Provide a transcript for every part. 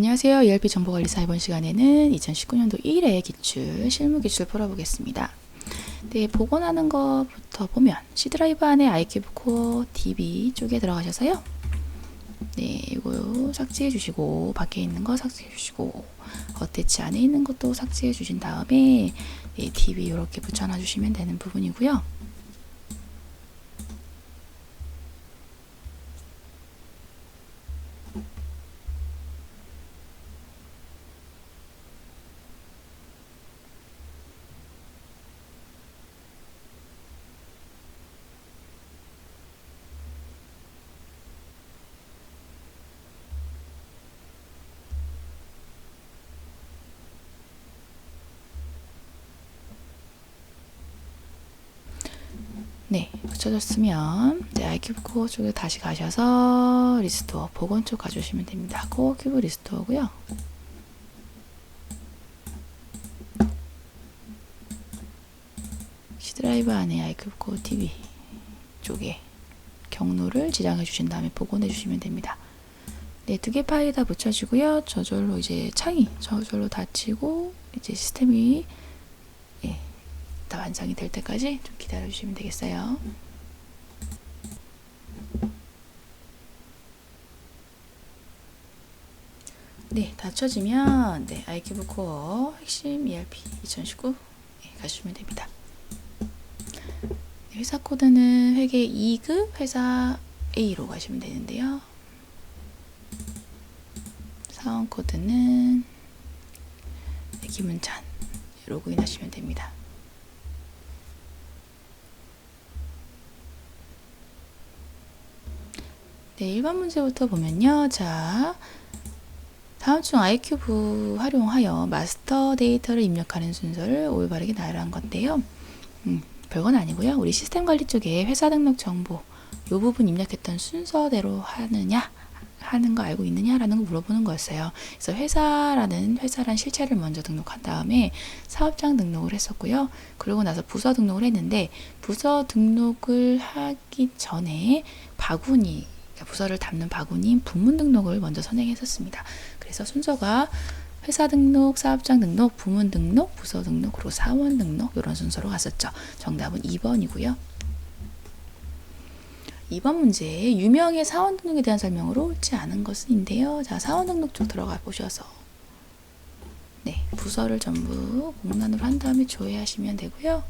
안녕하세요. ERP 정보관리사 이번 시간에는 2019년도 1회 기출, 실무 기출 풀어보겠습니다. 네, 복원하는 것부터 보면 C 드라이브 안에 아이큐브 코어 DB 쪽에 들어가셔서요. 네, 이거 삭제해 주시고 밖에 있는 거 삭제해 주시고 어태치 안에 있는 것도 삭제해 주신 다음에 네, DB 이렇게 붙여놔 주시면 되는 부분이고요. 네, 붙여졌으면 이제 아이큐브 쪽에 다시 가셔서 리스토어 복원 쪽 가주시면 됩니다. 코어 큐브 리스토어고요. 드라이브 안에 아이큐브 코어 TV 쪽에 경로를 지정해 주신 다음에 복원해 주시면 됩니다. 네, 두 개 파일 다 붙여주고요. 저절로 이제 창이 저절로 닫히고 이제 시스템이 예, 다 완성이 될 때까지 좀 기다려 주시면 되겠어요. 네, 닫혀지면 네, 아이큐브 코어 핵심 ERP 2019 네, 가시면 됩니다. 네, 회사 코드는 회계 2급 회사 A로 가시면 되는데요. 사원 코드는 네, 김은찬 로그인 하시면 됩니다. 네, 1번 문제부터 보면요. 자, 다음 중 아이큐브 활용하여 마스터 데이터를 입력하는 순서를 올바르게 나열한 건데요. 음, 별건 아니고요. 우리 시스템 관리 쪽에 회사 등록 정보 이 부분 입력했던 순서대로 하느냐 하는 거 알고 있느냐라는 거 물어보는 거였어요. 그래서 회사라는 회사란 실체를 먼저 등록한 다음에 사업장 등록을 했었고요. 그러고 나서 부서 등록을 했는데 부서 등록을 하기 전에 바구니 부서를 담는 바구니 부문 등록을 먼저 선행했었습니다. 그래서 순서가 회사 등록, 사업장 등록, 부문 등록, 부서 등록, 그리고 사원 등록 이런 순서로 갔었죠. 정답은 2번이고요. 2번 문제 유명의 사원 등록에 대한 설명으로 옳지 않은 것은인데요. 자, 사원 등록 쪽 들어가 보셔서 네, 부서를 전부 공란으로 한 다음에 조회하시면 되고요.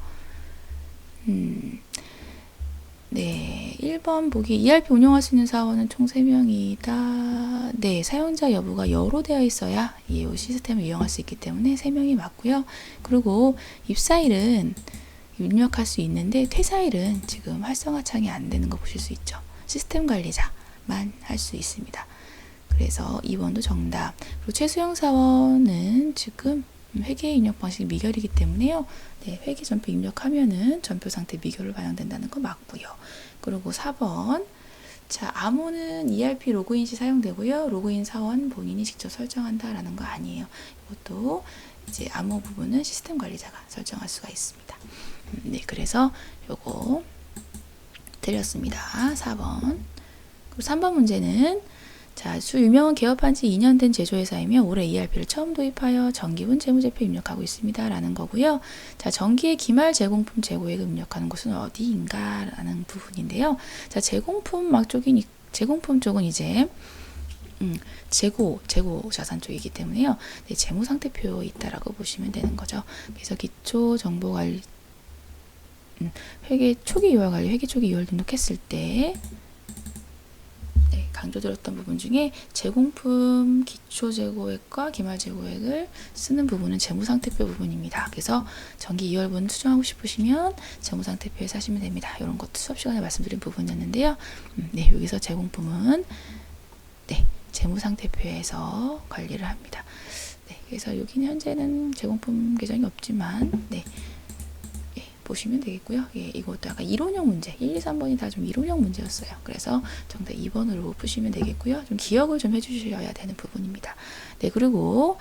음, 네, 1번 보기 ERP 운영할 수 있는 사원은 총 3명이다. 네, 사용자 여부가 여로 되어 있어야 이 시스템을 이용할 수 있기 때문에 3명이 맞고요. 그리고 입사일은 입력할 수 있는데 퇴사일은 지금 활성화 창이 안 되는 거 보실 수 있죠. 시스템 관리자만 할 수 있습니다. 그래서 2번도 정답. 그리고 최수영 사원은 지금 회계 입력 방식이 미결이기 때문에요. 네, 회계 전표 입력하면은 전표 상태 미결을 반영된다는 거 맞고요. 그리고 4번. 자, 암호는 ERP 로그인 시 사용되고요. 로그인 사원 본인이 직접 설정한다라는 거 아니에요. 이것도 이제 암호 부분은 시스템 관리자가 설정할 수가 있습니다. 네, 그래서 요거 드렸습니다. 4번. 그리고 3번 문제는 자, 수 유명한 개업한 지 2년 된 제조회사이며 올해 ERP를 처음 도입하여 정기분 재무제표 입력하고 있습니다. 라는 거고요. 자, 정기의 기말 제공품 재고액 입력하는 곳은 어디인가? 라는 부분인데요. 자, 제공품 막 쪽인, 제공품 쪽은 이제 음, 재고, 재고 자산 쪽이기 때문에요. 네, 재무 상태표에 있다라고 보시면 되는 거죠. 그래서 기초 정보 관리 음, 회계 초기 요약 관리, 회계 초기 요약 등록했을 때 네, 강조드렸던 부분 중에 제공품 기초 재고액과 기말 재고액을 쓰는 부분은 재무상태표 부분입니다. 그래서 정기 2월분 수정하고 싶으시면 재무상태표에 사시면 됩니다. 이런 것도 수업 시간에 말씀드린 부분이었는데요. 음, 네, 여기서 제공품은 네, 재무상태표에서 관리를 합니다. 네, 그래서 여기는 현재는 제공품 계정이 없지만 네, 예, 보시면 되겠고요. 예, 이것도 약간 이론형 문제, 1, 2, 3번이 다 좀 이론형 문제였어요. 그래서 정답 2번으로 푸시면 되겠고요. 좀 기억을 좀 해주셔야 되는 부분입니다. 네, 그리고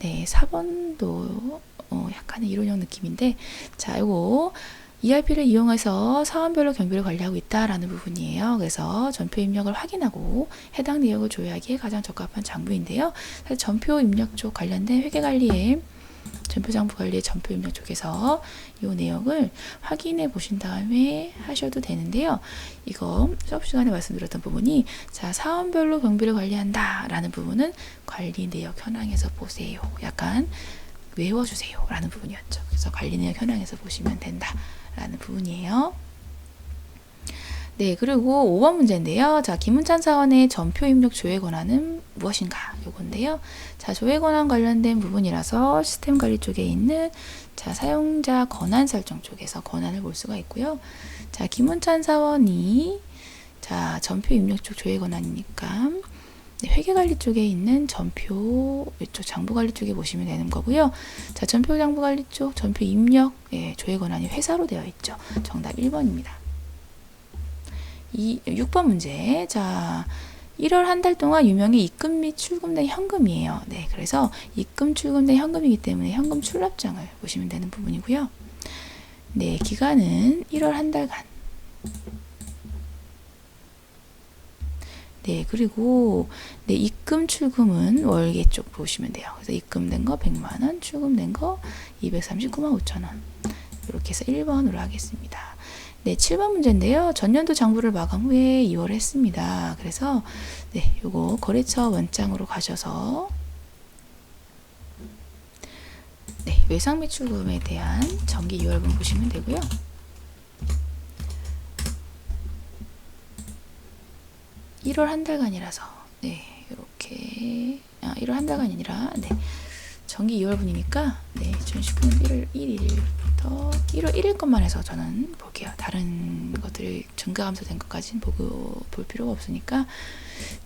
네, 4번도 어, 약간의 이론형 느낌인데, 자, 이거 ERP를 이용해서 사원별로 경비를 관리하고 있다라는 부분이에요. 그래서 전표 입력을 확인하고 해당 내역을 조회하기에 가장 적합한 장부인데요. 전표 입력 쪽 관련된 회계 관리에 전표 장부 관리의 전표 입력 쪽에서 이 내역을 확인해 보신 다음에 하셔도 되는데요. 이거 수업 시간에 말씀드렸던 부분이 자 사원별로 경비를 관리한다라는 부분은 관리 내역 현황에서 보세요. 약간 외워주세요. 라는 부분이었죠. 그래서 관리 내역 현황에서 보시면 된다. 라는 부분이에요. 네, 그리고 5번 문제인데요. 자, 김은찬 사원의 전표 입력 조회 권한은 무엇인가? 요건데요. 자, 조회 권한 관련된 부분이라서 시스템 관리 쪽에 있는 자, 사용자 권한 설정 쪽에서 권한을 볼 수가 있고요. 자, 김은찬 사원이 자, 전표 입력 쪽 조회 권한이니까 네, 회계관리 쪽에 있는 전표 이쪽 장부관리 쪽에 보시면 되는 거고요. 자, 전표 장부관리 쪽 전표 입력 예, 조회 권한이 회사로 되어 있죠. 정답 1번입니다. 이 6번 문제. 자, 1월 한 달 동안 유명히 입금 및 출금 된 현금이에요. 네, 그래서 입금 출금 된 현금이기 때문에 현금 출납장을 보시면 되는 부분이고요. 네, 기간은 1월 한 달간. 네, 그리고 네, 입금 출금은 월계 쪽 보시면 돼요. 그래서 입금된 거 100만 원, 출금된 거 239만 5천 원. 이렇게 해서 1번으로 하겠습니다. 네, 7번 문제인데요. 전년도 장부를 마감 후에 2월 했습니다. 그래서 네, 요거 거래처 원장으로 가셔서 네, 외상 매출금에 대한 정기 2월분 보시면 되고요. 일월한 달간이라서 네 이렇게 아 1월 한 달간이 아니라 네 정기 2월분이니까 네 2019년 1월 1일부터 1월 1일 것만 해서 저는 볼게요. 다른 것들이 증가 감소된 것까지는 보고 볼 필요가 없으니까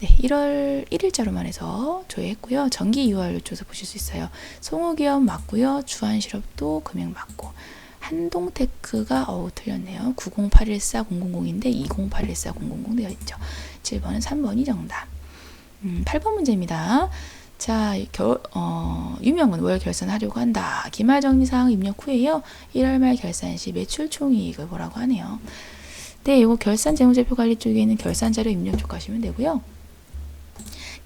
네 1월 1일자로만 해서 조회했고요. 정기 2월 요쪽에서 보실 수 있어요. 송호기업 맞고요. 주한실업도 금액 맞고 한동테크가 어우 틀렸네요. 9081400인데 2081400 되어 있죠. 7번은 3번이 정답. 음, 8번 문제입니다. 자, 결, 어, 유명은 월 결산하려고 한다. 기말 정리사항 입력 후에요. 1월 말 결산 시 매출 총이익을 보라고 하네요. 네, 이거 결산 재무제표 관리 쪽에 있는 결산 자료 입력 쪽 가시면 되고요.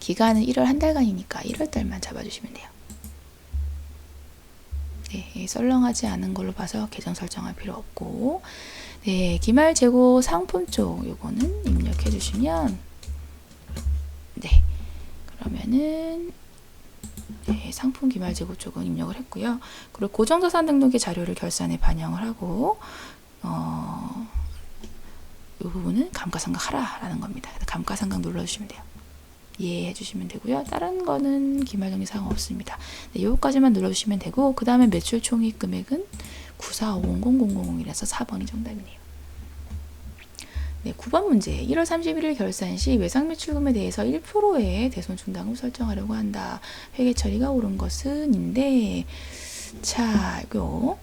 기간은 1월 한 달간이니까 1월 달만 잡아주시면 돼요. 네, 썰렁하지 않은 걸로 봐서 계정 설정할 필요 없고 네, 기말 재고 상품 쪽 요거는 입력해 주시면 네, 그러면은 네, 상품 기말 재고 쪽은 입력을 했고요. 그리고 고정자산 등록의 자료를 결산에 반영을 하고 어, 이 부분은 감가상각 하라라는 겁니다. 감가상각 눌러주시면 돼요. 이해해 주시면 되고요. 다른 거는 기말정리 사항 없습니다. 네, 요거까지만 눌러주시면 되고 그 다음에 매출 총익 금액은 94500000이라서 4번이 정답이네요. 네, 9번 문제. 1월 31일 결산 시 외상 매출금에 대해서 1%의 대손 충당금 설정하려고 한다. 회계 처리가 옳은 것은인데 자, 이거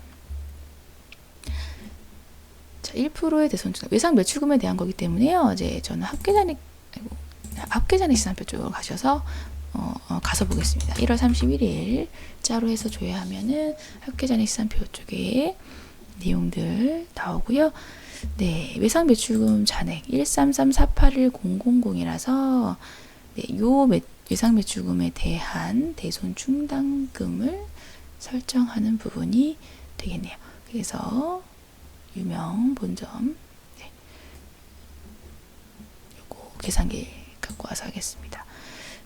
자, 1%의 대손 충당 외상 매출금에 대한 거기 때문에요. 이제 저는 합계잔액 아이고, 합계잔액 시산표 쪽으로 가셔서 어, 어, 가서 보겠습니다. 1월 31일 자로 해서 조회하면은 합계잔액 시산표 쪽에 내용들 나오고요. 네, 외상 매출금 잔액 133481000이라서 네, 요 매, 외상 매출금에 대한 대손 충당금을 설정하는 부분이 되겠네요. 그래서 유명 본점 네. 요거 계산기 갖고 와서 하겠습니다.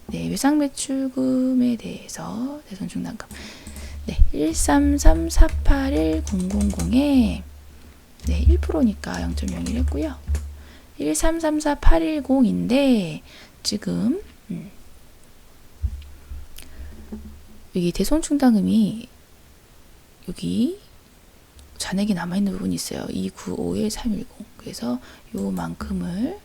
네, 외상 매출금에 대해서 대손 충당금 네, 133481000에 네, 1%니까 0.01 했고요. 1334810인데 지금 음, 여기 대손 충당금이 여기 잔액이 남아 있는 부분이 있어요. 2951310. 그래서 요만큼을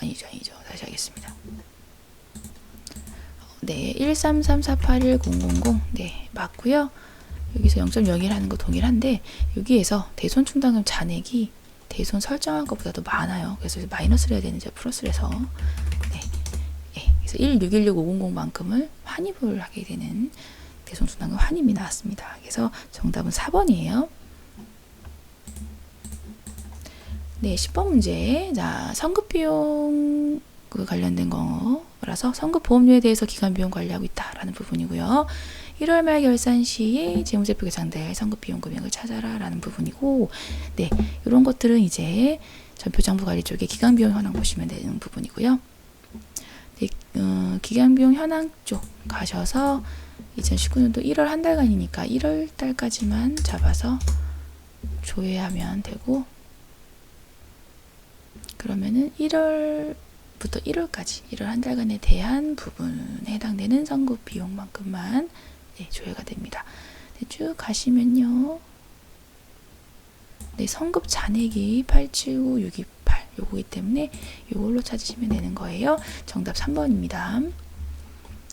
아니죠, 아니죠. 다시 하겠습니다. 네, 133481000. 네, 맞고요. 여기서 0.01 하는 거 동일한데 여기에서 대손 충당금 잔액이 대손 설정한 것보다도 많아요. 그래서 마이너스를 해야 되는지 플러스를 해서 네, 네, 그래서 1616500만큼을 환입을 하게 되는 대손순환금 환입이 나왔습니다. 그래서 정답은 4번이에요. 네, 10번 문제. 자, 성급 비용 그 관련된 거라서 성급 보험료에 대해서 기간 비용 관리하고 있다라는 부분이고요. 1월 말 결산 시에 재무제표 계산될 성급 비용 금액을 찾아라라는 부분이고, 네, 이런 것들은 이제 전표장부 관리 쪽에 기간 비용 현황 보시면 되는 부분이고요. 네, 어, 기간 비용 현황 쪽 가셔서 2019년도 1월 한 달간이니까 1월 달까지만 잡아서 조회하면 되고, 그러면은 1월부터 1월까지 1월 한 달간에 대한 부분에 해당되는 선급 비용만큼만 네, 조회가 됩니다. 네, 쭉 가시면요. 네, 성급 잔액이 879628 요거기 때문에 요걸로 찾으시면 되는 거예요. 정답 3번입니다.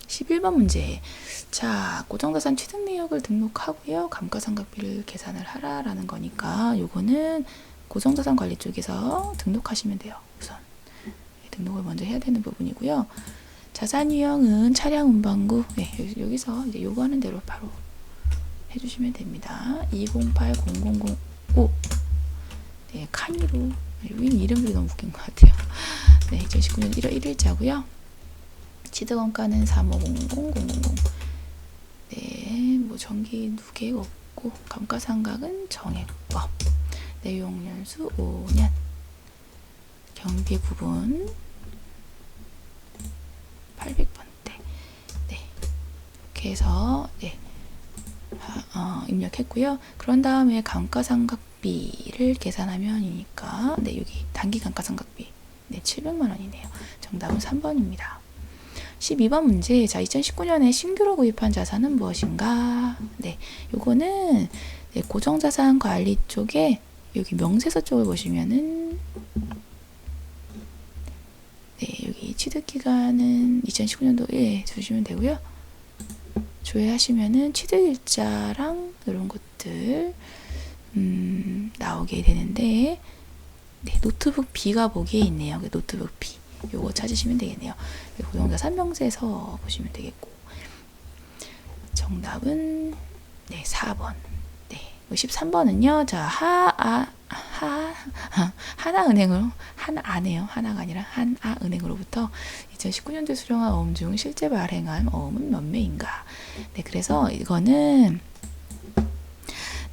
11번 문제. 자, 고정자산 취득 내역을 등록하고요. 감가상각비를 계산을 하라라는 거니까 요거는 고정자산 관리 쪽에서 등록하시면 돼요. 우선 등록을 먼저 해야 되는 부분이고요. 자산 유형은 차량 운반구 네, 여기서 이제 요구하는 대로 바로 해주시면 됩니다. 20800005 네, 카니로 여기 이름들이 너무 웃긴 것 같아요. 네, 2019년 1월 1일자고요. 취득원가는 35000000 네, 뭐 전기 누계 없고 감가상각은 정액법 내용 연수 5년 경비 부분 800번대 네 이렇게 해서 네 어, 입력했고요. 그런 다음에 감가상각비를 계산하면이니까 네 여기 단기 감가상각비 네 700만 원이네요. 정답은 3번입니다. 12번 문제. 자, 2019년에 신규로 구입한 자산은 무엇인가? 네, 요거는 네, 고정자산 관리 쪽에 여기 명세서 쪽을 보시면은 네, 여기 취득 기간은 2019년도에 주시면 되고요. 조회하시면은 취득 일자랑 이런 것들 음, 나오게 되는데 네, 노트북 B가 보기에 있네요. 그 노트북 B. 요거 찾으시면 되겠네요. 고정자 산명세서 보시면 되겠고 정답은 네, 4번. 13번은요. 자, 하, 아, 하, 하나은행으로, 하나, 아네요. 하나가 아니라 한아은행으로부터 2019년도에 수령한 어음 중 실제 발행한 어음은 몇 매인가. 네, 그래서 이거는,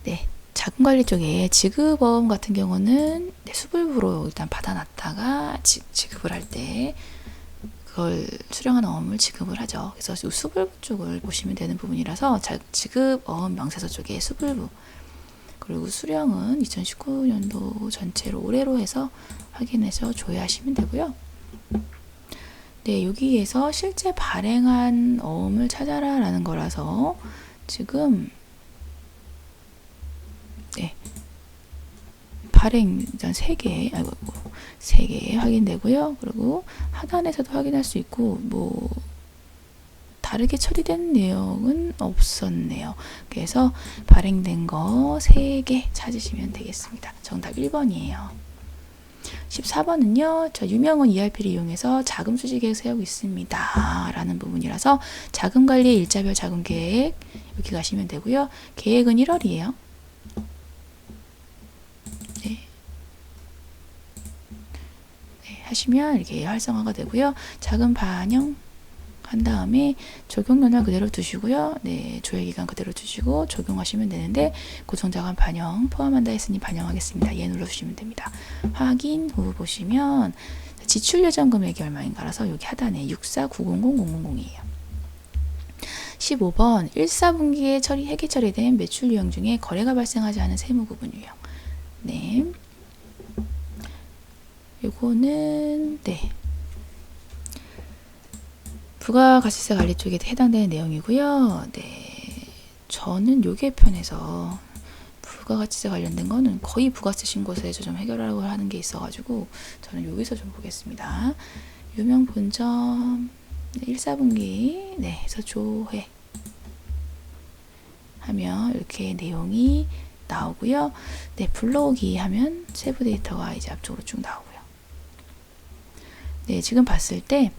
네, 자금관리 쪽에 지급어음 같은 경우는 네, 수불부로 일단 받아놨다가 지, 지급을 할 때 그걸 수령한 어음을 지급을 하죠. 그래서 수불부 쪽을 보시면 되는 부분이라서 자, 지급 어음 명세서 쪽에 수불부 그리고 수령은 2019년도 전체로 올해로 해서 확인해서 조회하시면 되고요. 네, 여기에서 실제 발행한 어음을 찾아라 라는 거라서 지금 네, 발행 일단 3개, 아이고, 3개 확인되고요. 그리고 하단에서도 확인할 수 있고, 뭐, 다르게 처리된 내용은 없었네요. 그래서 발행된 거 3개 찾으시면 되겠습니다. 정답 1번이에요. 14번은요, 저 유명한 ERP를 이용해서 자금 수지 계획 세우고 있습니다. 라는 부분이라서 자금 관리 일자별 자금 계획 여기 가시면 되고요. 계획은 1월이에요. 네. 네, 하시면 이렇게 활성화가 되고요. 자금 반영 한 다음에 적용면을 그대로 두시고요. 네, 조회 기간 그대로 두시고 적용하시면 되는데 고정자관 반영 포함한다 했으니 반영하겠습니다. 예 눌러주시면 됩니다. 확인 후 보시면 지출 예정 금액이 얼마인가라서 여기 하단에 64900000이에요. 15번 1사분기에 처리 회계 처리된 매출 유형 중에 거래가 발생하지 않은 세무 구분 유형. 네. 요거는 네. 부가가치세 관리 쪽에 해당되는 내용이고요. 네, 저는 요게 편에서 부가가치세 관련된 거는 거의 부가세 신고서에서 좀 해결하려고 하는 게 있어가지고 저는 여기서 좀 보겠습니다. 유명 본점 1사분기 네, 해서 조회 하면 이렇게 내용이 나오고요. 네, 불러오기 하면 세부 데이터가 이제 앞쪽으로 쭉 나오고요. 네, 지금 봤을 때 여,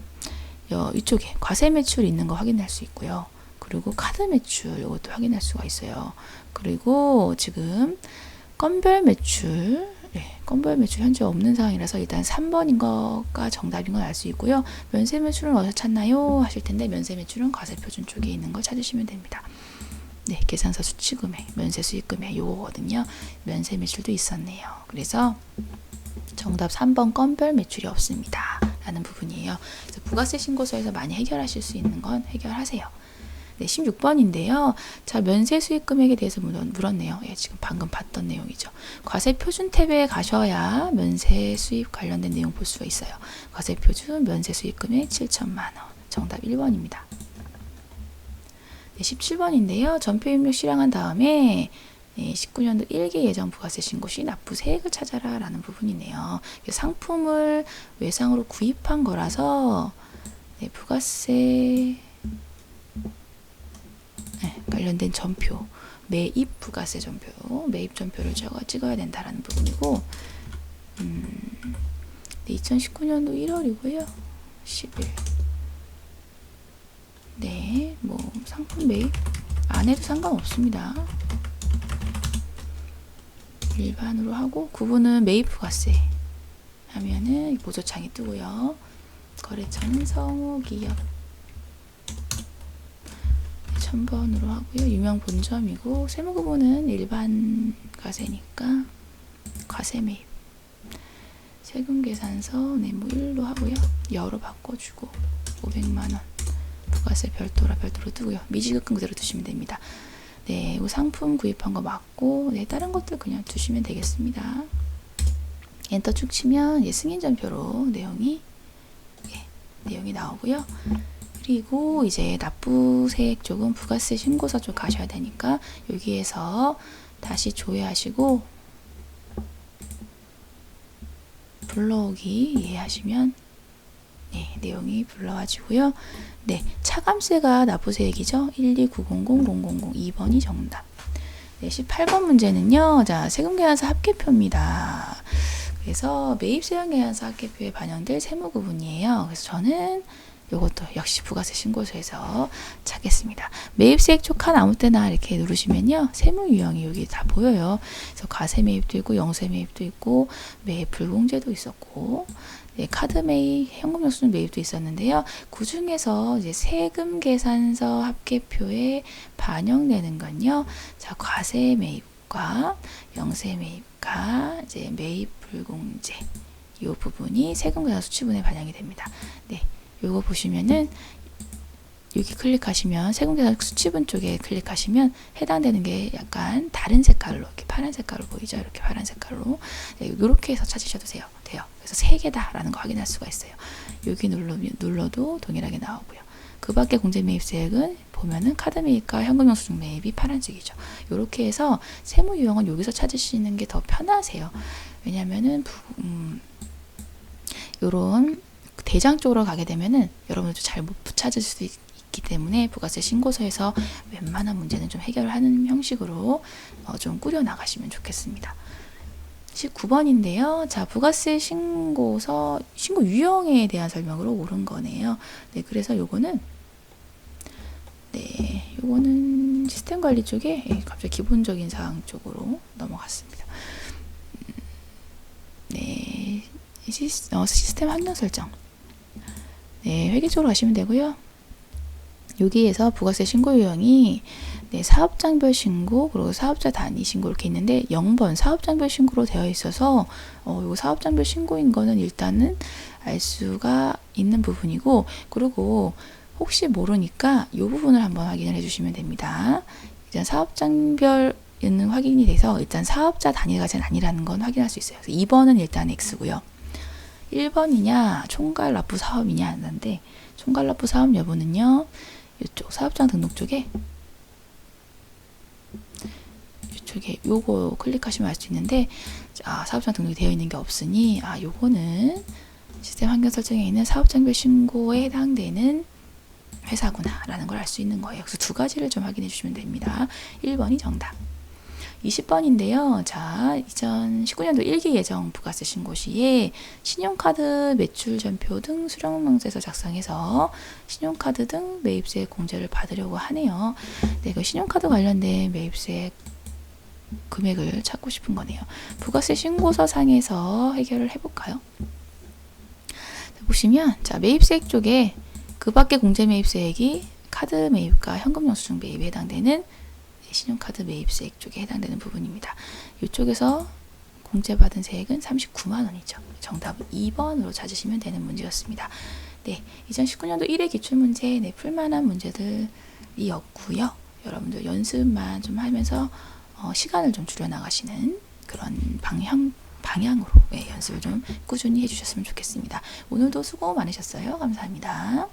이쪽에 과세 매출 있는 거 확인할 수 있고요. 그리고 카드 매출 이것도 확인할 수가 있어요. 그리고 지금 건별 매출 네, 건별 매출 현재 없는 상황이라서 일단 3번인 거가 정답인 건 알 수 있고요. 면세 매출은 어디서 찾나요? 하실 텐데 면세 매출은 과세 표준 쪽에 있는 걸 찾으시면 됩니다. 네, 계산서 수치 금액, 면세 수익 금액 요거거든요. 면세 매출도 있었네요. 그래서 정답 3번 건별 매출이 없습니다. 라는 부분이에요. 그래서 부가세 신고서에서 많이 해결하실 수 있는 건 해결하세요. 네, 16번인데요. 자, 면세 수익 금액에 대해서 물었네요. 예, 지금 방금 봤던 내용이죠. 과세 표준 탭에 가셔야 면세 수입 관련된 내용 볼 수가 있어요. 과세 표준 면세 수익 금액 7천만 원. 정답 1번입니다. 네, 17번인데요. 전표 입력 실행한 다음에 네, 19년도 1개 예정 부가세 신고 시 납부 세액을 찾아라 라는 부분이네요. 상품을 외상으로 구입한 거라서 네, 부가세 네, 관련된 전표 매입 부가세 전표 매입 전표를 제가 찍어야 된다라는 부분이고 음, 네, 2019년도 1월이고요. 10일 네, 뭐 상품 매입 안 해도 상관없습니다. 일반으로 하고 구분은 매입 부가세 하면은 보조창이 뜨고요. 거래처는 성우기업 1000번으로 하고요. 유명 본점이고 세무 구분은 일반 과세니까 과세 매입 세금 계산서 네모 1로 하고요. 여로 바꿔주고 500만원 부가세 별도라 별도로 뜨고요. 미지급금 그대로 두시면 됩니다. 네, 이 상품 구입한 거 맞고, 네, 다른 것들 그냥 두시면 되겠습니다. 엔터 쭉 치면 예, 승인 전표로 내용이 예, 내용이 나오고요. 그리고 이제 납부세액 쪽은 부가세 신고서 쪽 가셔야 되니까 여기에서 다시 조회하시고 불러오기 이해하시면 네, 내용이 불러와지고요. 네, 차감세가 납부세액이죠. 129000000 2번이 정답. 네, 18번 문제는요. 자, 세금계산서 합계표입니다. 그래서 매입세금계산서 합계표에 반영될 세무구분이에요. 그래서 저는 이것도 역시 부가세 신고서에서 찾겠습니다. 매입세액 촉한 아무 때나 이렇게 누르시면요. 세무 유형이 여기 다 보여요. 그래서 과세 매입도 있고 영세 매입도 있고 매입 불공제도 있었고 네, 카드 매입, 현금 영수증 매입도 있었는데요. 그 중에서 이제 세금 계산서 합계표에 반영되는 건요. 자, 과세 매입과 영세 매입과 이제 매입 불공제 이 부분이 세금 계산 수치분에 반영이 됩니다. 네, 요거 보시면은 여기 클릭하시면 세금계산 수치분 쪽에 클릭하시면 해당되는 게 약간 다른 색깔로 이렇게 파란 색깔로 보이죠? 이렇게 파란 색깔로 네, 이렇게 해서 찾으셔도 돼요. 돼요. 그래서 세 개다라는 거 확인할 수가 있어요. 여기 눌러 눌러도 동일하게 나오고요. 그 밖에 공제 매입 세액은 보면은 카드 매입과 현금 영수증 매입이 파란색이죠. 이렇게 해서 세무 유형은 여기서 찾으시는 게 더 편하세요. 왜냐면은 음, 요런 대장 쪽으로 가게 되면은 여러분들도 잘 못 찾을 수도 있, 있기 때문에 부가세 신고서에서 웬만한 문제는 좀 해결하는 형식으로 어, 좀 꾸려 나가시면 좋겠습니다. 19번인데요. 자, 부가세 신고서, 신고 유형에 대한 설명으로 옳은 거네요. 네, 그래서 요거는, 네, 요거는 시스템 관리 쪽에 예, 갑자기 기본적인 사항 쪽으로 넘어갔습니다. 음, 네, 시스, 어, 시스템 환경 설정. 네, 회계 쪽으로 가시면 되고요. 여기에서 부가세 신고 유형이 네, 사업장별 신고 그리고 사업자 단위 신고 이렇게 있는데 0번 사업장별 신고로 되어 있어서 어, 요 사업장별 신고인 거는 일단은 알 수가 있는 부분이고 그리고 혹시 모르니까 이 부분을 한번 확인을 해주시면 됩니다. 일단 사업장별 는 확인이 돼서 일단 사업자 단위가 제 아니라는 건 확인할 수 있어요. 2번은 일단 X고요. 1번이냐 총괄 납부 사업이냐 하는데 총괄 납부 사업 여부는요. 이쪽 사업장 등록 쪽에 이쪽에 요거 클릭하시면 알 수 있는데 아, 사업장 등록이 되어 있는 게 없으니 아 요거는 시스템 환경 설정에 있는 사업장별 신고에 해당되는 회사구나 라는 걸 알 수 있는 거예요. 그래서 두 가지를 좀 확인해 주시면 됩니다. 1번이 정답. 20번인데요. 자, 2019년도 1기 예정 부가세 신고 시에 신용카드 매출 전표 등 수령명세서 작성해서 신용카드 등 매입세 공제를 받으려고 하네요. 네, 그 신용카드 관련된 매입세 금액을 찾고 싶은 거네요. 부가세 신고서 상에서 해결을 해볼까요? 자, 보시면 자 매입세액 쪽에 그 밖에 공제 매입세액이 카드 매입과 현금 영수증 매입에 해당되는 신용카드 매입세액 쪽에 해당되는 부분입니다. 이쪽에서 공제받은 세액은 39만 원이죠. 정답은 2번으로 찾으시면 되는 문제였습니다. 네, 2019년도 1회 기출문제 네, 풀만한 문제들이었고요. 여러분들 연습만 좀 하면서 어, 시간을 좀 줄여 나가시는 그런 방향 방향으로 네, 연습을 좀 꾸준히 해주셨으면 좋겠습니다. 오늘도 수고 많으셨어요. 감사합니다.